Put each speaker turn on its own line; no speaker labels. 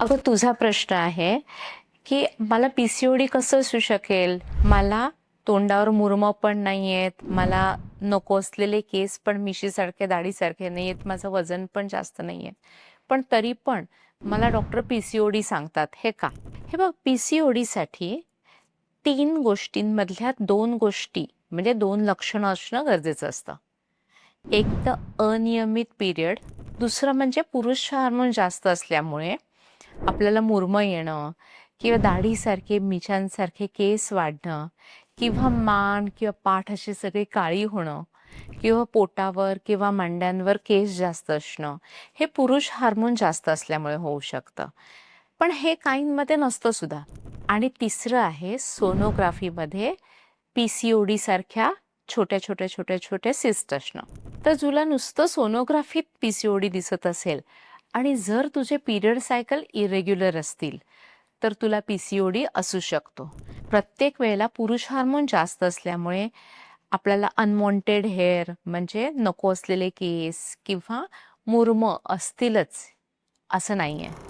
अगं तुझा प्रश्न आहे की मला पी सी ओ डी कसं असू शकेल? मला तोंडावर मुरमं पण नाही आहेत मला नको असलेले केस पण मिशीसारखे दाढीसारखे नाही आहेत माझं वजन पण जास्त नाही आहे पण तरी पण मला doctor P C O D सांगतात हे का? हे बघ पी सी ओ डीसाठी तीन गोष्टींमधल्या दोन गोष्टी म्हणजे दोन लक्षणं असणं गरजेचं असतं. एक तर अनियमित पिरियड दुसरं म्हणजे पुरुष हार्मोन जास्त असल्यामुळे आपल्याला मुरमं येणं किंवा दाढीसारखे मिशांसारखे केस वाढणं किंवा मान किंवा पाठ असे सगळे काळी होणं किंवा पोटावर किंवा मांड्यांवर केस जास्त असणं हे पुरुष हार्मोन जास्त असल्यामुळे होऊ शकतं. पण हे काहींमध्ये नसतं सुद्धा. आणि तिसरं आहे सोनोग्राफीमध्ये पी सी ओ डी सारख्या छोट्या छोट्या छोट्या छोट्या सिस्ट असणं. तर तुला नुसतं सोनोग्राफीत पी सी ओ डी दिसत असेल आणि जर तुझे पिरियड सायकल इरेग्युलर असतील तर तुला पी सी ओ डी असू शकतो. प्रत्येक वेळेला पुरुष हार्मोन जास्त असल्यामुळे आपल्याला अनवॉन्टेड हेअर म्हणजे नको असलेले केस किंवा मुरमं असतीलच असं नाही आहे